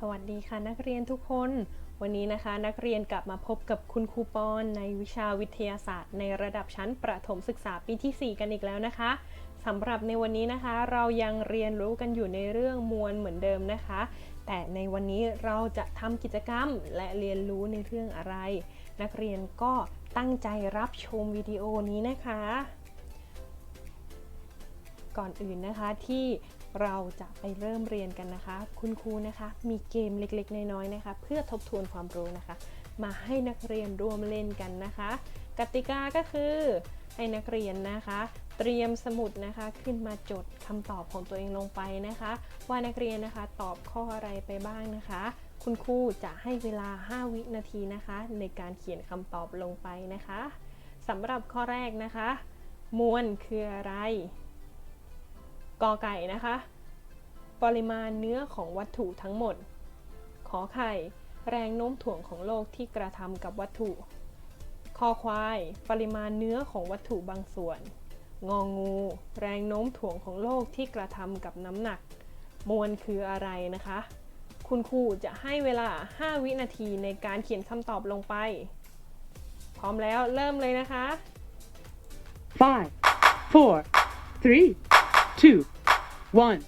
สวัสดีค่ะนักเรียนทุกคน วันนี้นะคะนักเรียนกลับมาพบกับคุณครูปอนในวิชาวิทยาศาสตร์ ในระดับชั้นประถมศึกษาปีที่ 4 กันอีกแล้วนะคะสำหรับในวันนี้นะคะ เรายังเรียนรู้กันอยู่ในเรื่องมวลเหมือนเดิมนะคะ แต่ในวันนี้เราจะทำกิจกรรมและเรียนรู้ในเรื่องอะไร นักเรียนก็ตั้งใจรับชมวิดีโอนี้นะคะ ก่อนอื่นนะคะที่เราจะไปเริ่มเรียนกันนะคะ คุณครูนะคะมีเกมเล็กๆ น้อยๆนะคะ เพื่อทบทวนความรู้นะคะ มาให้นักเรียนร่วมเล่นกันนะคะ กติกาก็คือให้นักเรียนนะคะ เตรียมสมุดนะคะขึ้นมาจดคำตอบของตัวเองลงไปนะคะ ว่านักเรียนนะคะตอบข้ออะไรไปบ้างนะคะ คุณครูจะให้เวลา 5 วินาทีนะคะ ในการเขียนคำตอบลงไปนะคะสำหรับข้อแรกนะคะ มวลคืออะไร กอไก่นะคะ ปริมาณเนื้อของวัตถุทั้งหมด ขอไข่ แรงโน้มถ่วงของโลกที่กระทำกับวัตถุ คอควาย ปริมาณเนื้อของวัตถุบางส่วน งองู แรงโน้มถ่วงของโลกที่กระทำกับน้ำหนัก มวลคืออะไรนะคะ คุณครูจะให้เวลา 5 วินาทีในการเขียนคำตอบลงไป พร้อมแล้วเริ่มเลยนะคะ Five, four, three, two, one.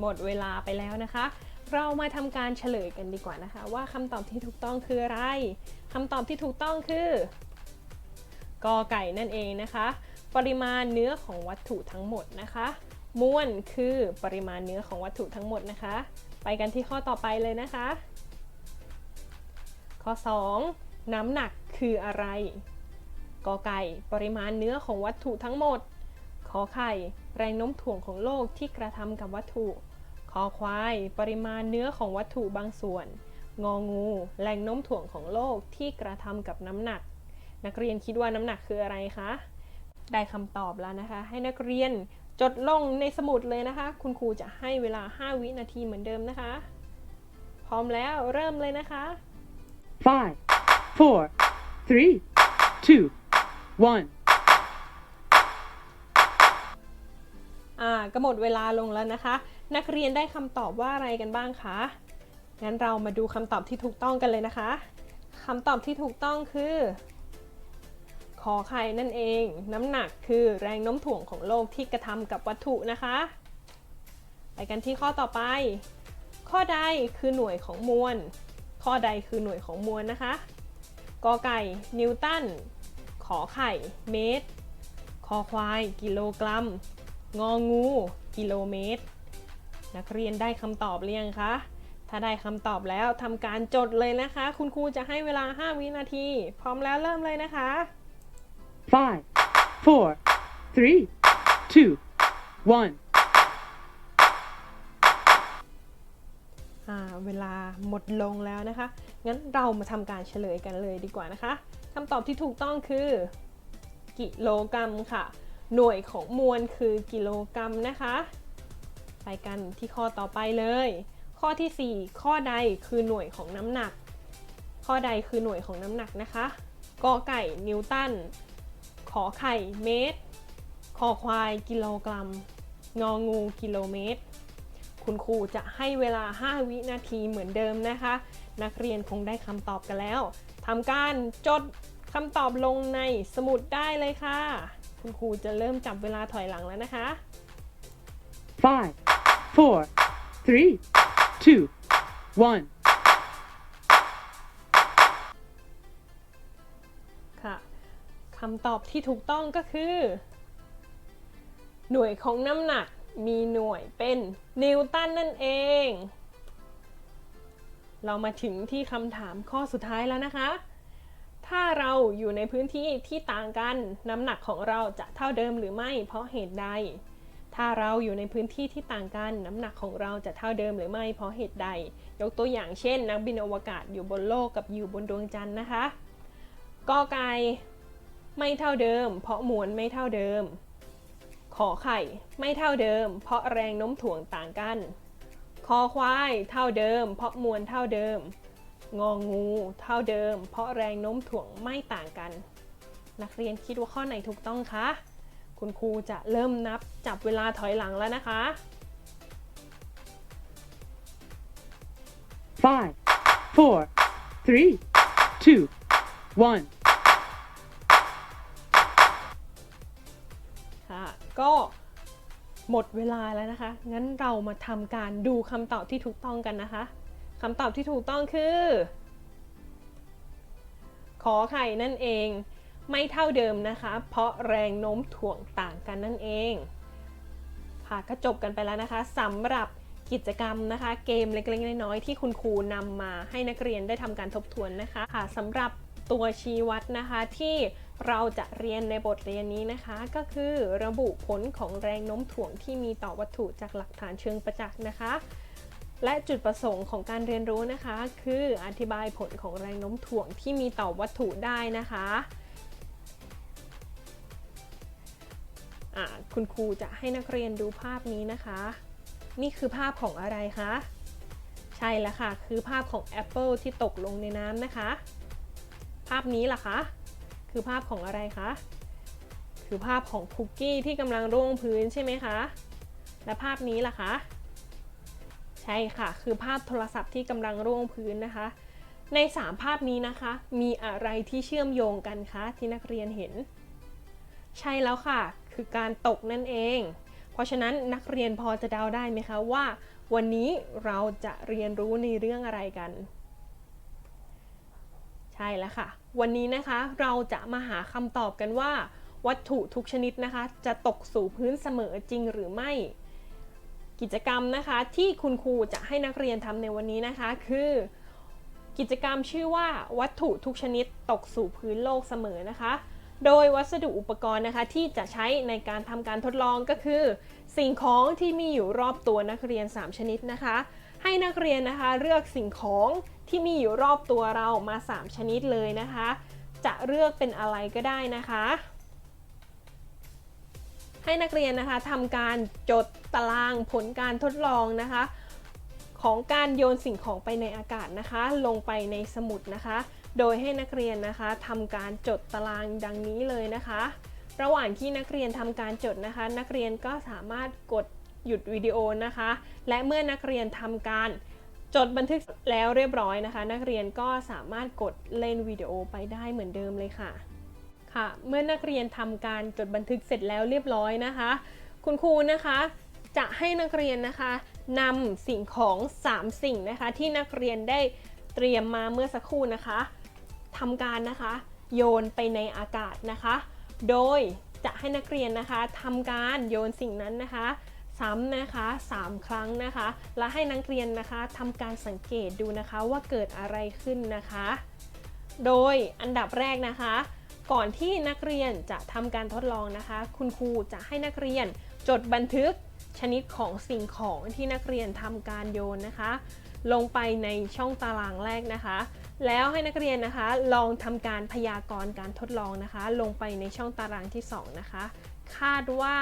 หมดเวลาไปแล้วนะคะ เรามาทำการเฉลยกันดีกว่านะคะ ว่าคำตอบที่ถูกต้องคืออะไรคำตอบที่ถูกต้องคือกอไก่นั่นเองนะคะ ปริมาณเนื้อของวัตถุทั้งหมดนะคะมวลคือปริมาณเนื้อของวัตถุทั้งหมดนะคะ ไปกันที่ข้อต่อไปเลยนะคะ ข้อ 2 น้ำหนักคืออะไร กอไก่ ปริมาณเนื้อของวัตถุทั้งหมด ขอไข่ แรงโน้มถ่วงของโลกที่กระทำกับวัตถุ คอควาย ปริมาณเนื้อของวัตถุบางส่วน งองู แรงโน้มถ่วงของโลกที่กระทำกับน้ำหนัก นักเรียนคิดว่าน้ำหนักคืออะไรคะ ได้คำตอบแล้วนะคะ ให้นักเรียนจดลงในสมุดเลยนะคะ คุณครูจะให้เวลา 5 วินาทีเหมือนเดิมนะคะ พร้อมแล้วเริ่มเลยนะคะ Five, four, three, two, one. อ่าก็หมดเวลาลงแล้วนะคะ นักเรียนได้คำตอบว่าอะไรกันบ้างคะ งั้นเรามาดูคำตอบที่ถูกต้องกันเลยนะคะคำตอบที่ถูกต้องคือขอไข่นั่นเอง น้ำหนักคือแรงโน้มถ่วงของโลกที่กระทำกับวัตถุนะคะ ไปกันที่ข้อต่อไป ข้อใดคือหน่วยของมวล ข้อใดคือหน่วยของมวลนะคะกอไก่ นิวตัน อไข่ เมตร คอควาย กิโลกรัม งองู กิโลเมตร นักเรียนได้คำตอบหรือยังคะ ถ้าได้คำตอบแล้วทำการจดเลยนะคะ คุณครูจะให้เวลา 5 วินาที พร้อมแล้วเริ่มเลยนะคะ Five, four, three, two, one. เวลาหมดลงแล้วนะคะ งั้นเรามาทำการเฉลยกันเลยดีกว่านะคะคำตอบที่ถูกต้องคือ กิโลกรัมค่ะ หน่วยของมวลคือกิโลกรัมนะคะ ไปกันที่ข้อต่อไปเลย ข้อทีสี่4 ข้อใดคือหน่วยของน้ำหนัก ข้อใดคือหน่วยของน้ำหนักนะคะกอไก่นิวตันขอไข่เมตรคอควายกิโลกรัม งองูกิโลเมตร คุณครูจะให้เวลา 5 วินาทีเหมือนเดิมนะคะ นักเรียนคงได้คำตอบกันแล้วทำการจดคำตอบลงในสมุดได้เลยค่ะ คุณครูจะเริ่มจับเวลาถอยหลังแล้วนะคะ Five, four, three, two, one. ค่ะคำตอบที่ถูกต้องก็คือ หน่วยของน้ำหนัก มีหน่วยเป็นนิวตันนั่นเอง เรามาถึงที่คำถามข้อสุดท้ายแล้วนะคะ ถ้าเราอยู่ในพื้นที่ที่ต่างกันน้ำหนักของเราจะเท่าเดิมหรือไม่ เพราะเหตุใด ถ้าเราอยู่ในพื้นที่ที่ต่างกันน้ำหนักของเราจะเท่าเดิมหรือไม่ เพราะเหตุใด ยกตัวอย่างเช่น นักบินอวกาศอยู่บนโลกกับอยู่บนดวงจันทร์นะคะกอไก่ไม่เท่าเดิม เพราะมวลไม่เท่าเดิม ขอไข่ไม่เท่าเดิม เพราะแรงโน้มถ่วงต่างกัน คอควายเท่าเดิม เพราะมวลเท่าเดิม งองงูเท่าเดิม เพราะแรงโน้มถ่วงไม่ต่างกัน นักเรียนคิดว่าข้อไหนถูกต้องคะ คุณครูจะเริ่มนับจับเวลาถอยหลังแล้วนะคะ five four three two one หมดเวลาแล้วนะคะ งั้นเรามาทำการดูคำตอบที่ถูกต้องกันนะคะคำตอบที่ถูกต้องคือ ขอไข่นั่นเอง ไม่เท่าเดิมนะคะ เพราะแรงโน้มถ่วงต่างกันนั่นเอง ค่ะก็จบกันไปแล้วนะคะสำหรับกิจกรรมนะคะ เกมเล็กๆน้อยๆที่คุณครูนำมาให้นักเรียนได้ทำการทบทวนนะคะค่ะสำหรับ ตัวชี้วัดนะคะที่เราจะเรียนในบทเรียนนี้นะคะ ก็คือระบุผลของแรงโน้มถ่วงที่มีต่อวัตถุจากหลักฐานเชิงประจักษ์นะคะ และจุดประสงค์ของการเรียนรู้นะคะ คืออธิบายผลของแรงโน้มถ่วงที่มีต่อวัตถุได้นะคะคุณครูจะให้นักเรียนดูภาพนี้นะคะ นี่คือภาพของอะไรคะ ใช่แล้วค่ะ คือภาพของแอปเปิลที่ตกลงในน้ำนะคะ ภาพนี้ล่ะคะ คือภาพของอะไรคะ คือภาพของคุกกี้ที่กำลังร่วงพื้นใช่ไหมคะ และภาพนี้ล่ะคะ ใช่ค่ะ คือภาพโทรศัพท์ที่กำลังร่วงพื้นนะคะ ใน 3 ภาพนี้นะคะ มีอะไรที่เชื่อมโยงกันคะที่นักเรียนเห็น ใช่แล้วค่ะ คือการตกนั่นเอง เพราะฉะนั้นนักเรียนพอจะเดาได้ไหมคะว่า วันนี้เราจะเรียนรู้ในเรื่องอะไรกันใช่แล้วค่ะ วันนี้นะคะเราจะมาหาคำตอบกันว่า วัตถุทุกชนิดนะคะ จะตกสู่พื้นเสมอจริงหรือไม่ กิจกรรมนะคะที่คุณครูจะให้นักเรียนทำในวันนี้นะคะ คือ กิจกรรมชื่อว่า วัตถุทุกชนิดตกสู่พื้นโลกเสมอนะคะ โดยวัสดุอุปกรณ์นะคะ ที่จะใช้ในการทำการทดลองก็คือ สิ่งของที่มีอยู่รอบตัวนักเรียน 3 ชนิดนะคะ ให้นักเรียนนะคะเลือกสิ่งของ ที่มีอยู่รอบตัวเรามา 3 ชนิดเลยนะคะ จะเลือกเป็นอะไรก็ได้นะคะ ให้นักเรียนนะคะทำการจดตารางผลการทดลองนะคะ ของการโยนสิ่งของไปในอากาศนะคะ ลงไปในสมุดนะคะ โดยให้นักเรียนนะคะทำการจดตารางดังนี้เลยนะคะ ระหว่างที่นักเรียนทำการจดนะคะ นักเรียนก็สามารถกดหยุดวิดีโอนะคะ และเมื่อนักเรียนทำการ จดบันทึกแล้วเรียบร้อยนะคะ นักเรียนก็สามารถกดเล่นวิดีโอไปได้เหมือนเดิมเลยค่ะค่ะ เมื่อนักเรียนทำการจดบันทึกเสร็จแล้วเรียบร้อยนะคะ คุณครูนะคะจะให้นักเรียนนะคะนำสิ่งของ 3 สิ่งนะคะ ที่นักเรียนได้เตรียมมาเมื่อสักครู่นะคะทำการนะคะโยนไปในอากาศนะคะ โดยจะให้นักเรียนนะคะทำการโยนสิ่งนั้นนะคะ ซ้ำนะคะ 3 ครั้งนะคะ และให้นักเรียนนะคะทำการสังเกตดูนะคะว่าเกิดอะไรขึ้นนะคะ โดยอันดับแรกนะคะ ก่อนที่นักเรียนจะทำการทดลองนะคะ คุณครูจะให้นักเรียนจดบันทึกชนิดของสิ่งของที่นักเรียนทำการโยนนะคะ ลงไปในช่องตารางแรกนะคะ แล้วให้นักเรียนนะคะ ลองทำการพยากรณ์การทดลองนะคะ ลงไปในช่องตารางที่ 2 นะคะ คาดว่า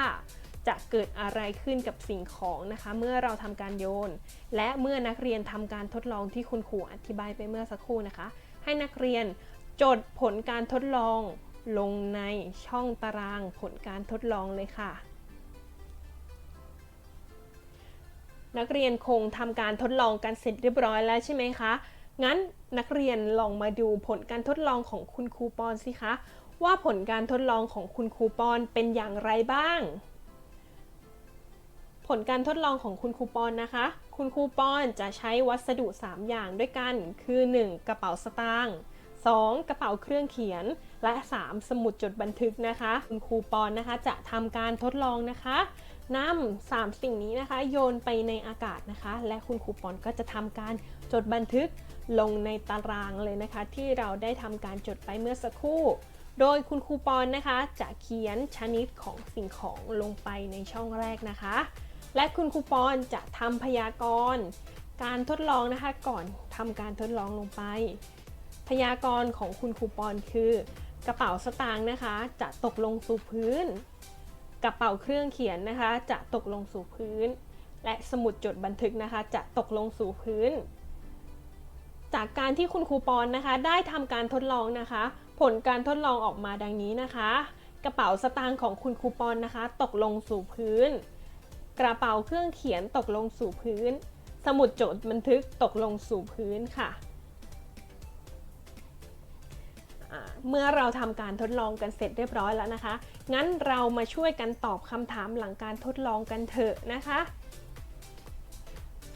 จะเกิดอะไรขึ้นกับสิ่งของนะคะ เมื่อเราทำการโยน และเมื่อนักเรียนทำการทดลองที่คุณครูอธิบายไปเมื่อสักครู่นะคะ ให้นักเรียนจดผลการทดลองลงในช่องตารางผลการทดลองเลยค่ะ นักเรียนคงทำการทดลองกันเสร็จเรียบร้อยแล้วใช่ไหมคะ งั้นนักเรียนลองมาดูผลการทดลองของคุณครูปอนสิคะ ว่าผลการทดลองของคุณครูปอนเป็นอย่างไรบ้าง ผลการทดลองของคุณครูปอนนะคะ คุณครูปอนจะใช้วัสดุ 3 อย่างด้วยกัน คือ 1. กระเป๋าสตางค์ 2. กระเป๋าเครื่องเขียน และ 3. สมุดจดบันทึกนะคะ คุณครูปอนนะคะจะทำการทดลองนะคะนำสามสิ่งนี้นะคะ โยนไปในอากาศนะคะ และคุณครูปอนก็จะทำการจดบันทึกลงในตารางเลยนะคะ ที่เราได้ทำการจดไปเมื่อสักครู่ โดยคุณครูปอนนะคะ จะเขียนชนิดของสิ่งของลงไปในช่องแรกนะคะ และคุณครูปอนจะทำพยากรณ์การทดลองนะคะก่อนทำการทดลองลงไป พยากรณ์ของคุณครูปอนคือ กระเป๋าสตางค์นะคะ จะตกลงสู่พื้น กระเป๋าเครื่องเขียนนะคะ จะตกลงสู่พื้น และสมุดจดบันทึกนะคะ จะตกลงสู่พื้น จากการที่คุณครูปอนนะคะ ได้ทำการทดลองนะคะ ผลการทดลองออกมาดังนี้นะคะ กระเป๋าสตางค์ของคุณครูปอนนะคะ ตกลงสู่พื้น กระเป๋าเครื่องเขียนตกลงสู่พื้น สมุดจดบันทึกตกลงสู่พื้นค่ะ เมื่อเราทำการทดลองกันเสร็จเรียบร้อยแล้วนะคะ งั้นเรามาช่วยกันตอบคำถามหลังการทดลองกันเถอะนะคะ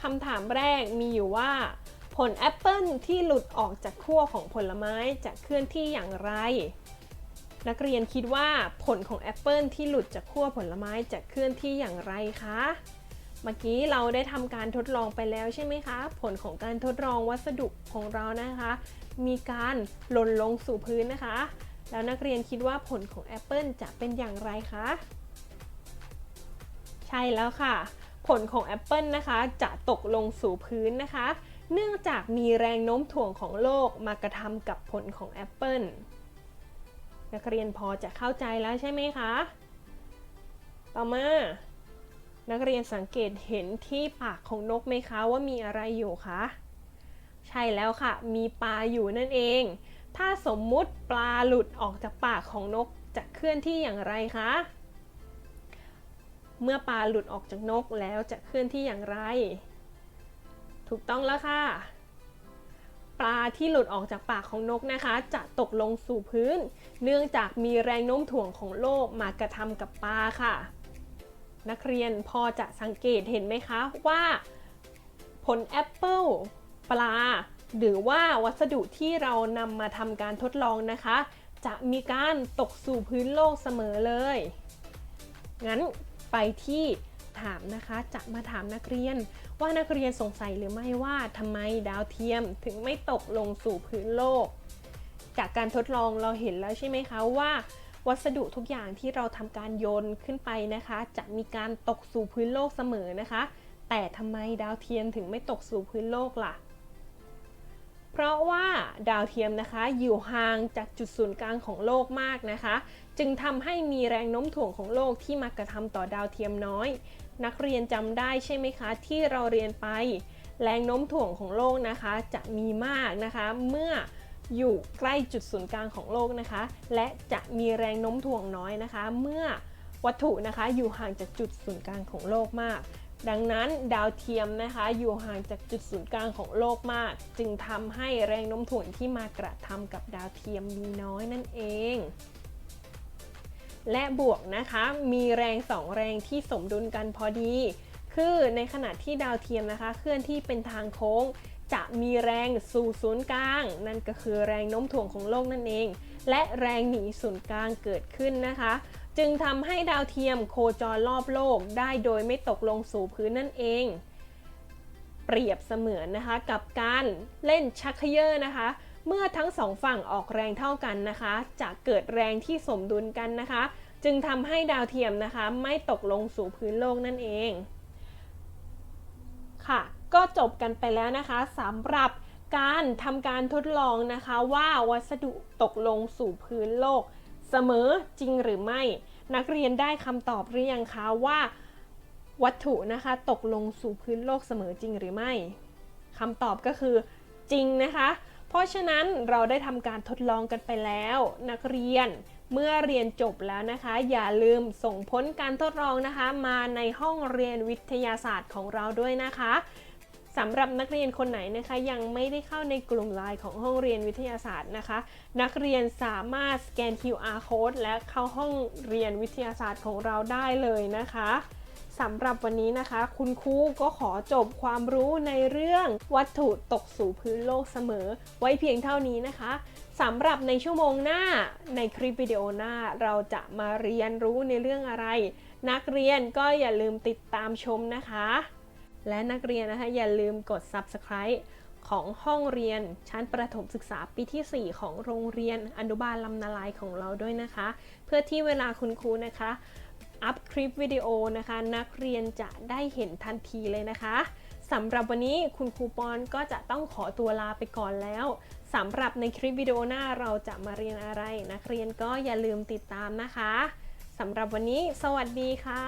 คำถามแรกมีอยู่ว่า ผลแอปเปิลที่หลุดออกจากขั้วของผลไม้จะเคลื่อนที่อย่างไร นักเรียนคิดว่าผลของแอปเปิลที่หลุดจากขั้วผลไม้จะเคลื่อนที่อย่างไรคะ เมื่อกี้เราได้ทำการทดลองไปแล้วใช่ไหมคะ ผลของการทดลองวัสดุของเรานะคะ มีการหล่นลงสู่พื้นนะคะ แล้วนักเรียนคิดว่าผลของแอปเปิลจะเป็นอย่างไรคะ ใช่แล้วค่ะ ผลของแอปเปิลนะคะจะตกลงสู่พื้นนะคะ เนื่องจากมีแรงโน้มถ่วงของโลกมากระทำกับผลของแอปเปิล นักเรียนพอจะเข้าใจแล้วใช่ไหมคะ ต่อมา นักเรียนสังเกตเห็นที่ปากของนกไหมคะว่ามีอะไรอยู่คะ ใช่แล้วค่ะ มีปลาอยู่นั่นเอง ถ้าสมมุติปลาหลุดออกจากปากของนกจะเคลื่อนที่อย่างไรคะ เมื่อปลาหลุดออกจากนกแล้วจะเคลื่อนที่อย่างไร ถูกต้องแล้วค่ะ ปลาที่หลุดออกจากปากของนกนะคะ จะตกลงสู่พื้น เนื่องจากมีแรงโน้มถ่วงของโลกมากระทำกับปลาค่ะ นักเรียนพอจะสังเกตเห็นไหมคะว่า ผลแอปเปิลปลา หรือว่าวัสดุที่เรานำมาทำการทดลองนะคะ จะมีการตกสู่พื้นโลกเสมอเลย งั้นไปที่ ถามนะคะ จะมาถามนักเรียน ว่านักเรียนสงสัยหรือไม่ว่าทำไมดาวเทียมถึงไม่ตกลงสู่พื้นโลก จากการทดลองเราเห็นแล้วใช่ไหมคะว่า วัสดุทุกอย่างที่เราทำการโยนขึ้นไปนะคะ จะมีการตกสู่พื้นโลกเสมอนะคะ แต่ทำไมดาวเทียมถึงไม่ตกสู่พื้นโลกล่ะ เพราะว่าดาวเทียมนะคะอยู่ห่างจากจุดศูนย์กลางของโลกมากนะคะ จึงทำให้มีแรงโน้มถ่วงของโลกที่มากระทำต่อดาวเทียมน้อย นักเรียนจำได้ใช่ไหมคะ ที่เราเรียนไป แรงโน้มถ่วงของโลกนะคะ จะมีมากนะคะ เมื่ออยู่ใกล้จุดศูนย์กลางของโลกนะคะ และจะมีแรงโน้มถ่วงน้อยนะคะ เมื่อวัตถุนะคะอยู่ห่างจากจุดศูนย์กลางของโลกมาก ดังนั้นดาวเทียมนะคะอยู่ห่างจากจุดศูนย์กลางของโลกมาก จึงทำให้แรงโน้มถ่วงที่มากระทำกับดาวเทียมมีน้อยนั่นเอง และบวกนะคะมีแรงสองแรงที่สมดุลกันพอดี คือในขณะที่ดาวเทียมนะคะ เคลื่อนที่เป็นทางโค้ง จะมีแรงสู่ศูนย์กลาง นั่นก็คือแรงโน้มถ่วงของโลกนั่นเอง และแรงหนีศูนย์กลางเกิดขึ้นนะคะ จึงทำให้ดาวเทียมโคจรรอบโลกได้โดยไม่ตกลงสู่พื้นนั่นเอง เปรียบเสมือนนะคะกับการเล่นชักเขยอนะคะ เมื่อทั้งสองฝั่งออกแรงเท่ากันนะคะ จะเกิดแรงที่สมดุลกันนะคะ จึงทำให้ดาวเทียมนะคะ ไม่ตกลงสู่พื้นโลกนั่นเอง ค่ะ ก็จบกันไปแล้วนะคะสำหรับการทำการทดลองนะคะว่าวัสดุตกลงสู่พื้นโลก เสมอจริงหรือไม่ นักเรียนได้คำตอบหรือยังคะว่า วัตถุนะคะตกลงสู่พื้นโลกเสมอจริงหรือไม่คำตอบก็คือจริงนะคะ เพราะฉะนั้นเราได้ทำการทดลองกันไปแล้ว นักเรียนเมื่อเรียนจบแล้วนะคะ อย่าลืมส่งผลการทดลองนะคะ มาในห้องเรียนวิทยาศาสตร์ของเราด้วยนะคะ สำหรับนักเรียนคนไหนนะคะยังไม่ได้เข้าในกลุ่มไลน์ของห้องเรียนวิทยาศาสตร์นะคะ นักเรียนสามารถสแกน QR code และเข้าห้องเรียนวิทยาศาสตร์ของเราได้เลยนะคะสำหรับวันนี้นะคะ คุณครูก็ขอจบความรู้ในเรื่องวัตถุตกสู่พื้นโลกเสมอ ไว้เพียงเท่านี้นะคะสำหรับในชั่วโมงหน้าในคลิปวิดีโอหน้าเราจะมาเรียนรู้ในเรื่องอะไร นักเรียนก็อย่าลืมติดตามชมนะคะ และนักเรียนนะคะอย่าลืมกด subscribe ของห้องเรียนชั้นประถมศึกษาปีที่ 4 ของโรงเรียนอนุบาลลำนาลายของเราด้วยนะคะ เพื่อที่เวลาคุณครูนะคะ อัพคลิปวิดีโอนะคะ นักเรียนจะได้เห็นทันทีเลยนะคะสำหรับวันนี้คุณครูปอนก็จะต้องขอตัวลาไปก่อนแล้วสำหรับในคลิปวิดีโอหน้าเราจะมาเรียนอะไร นักเรียนก็อย่าลืมติดตามนะคะสำหรับวันนี้ สวัสดีค่ะ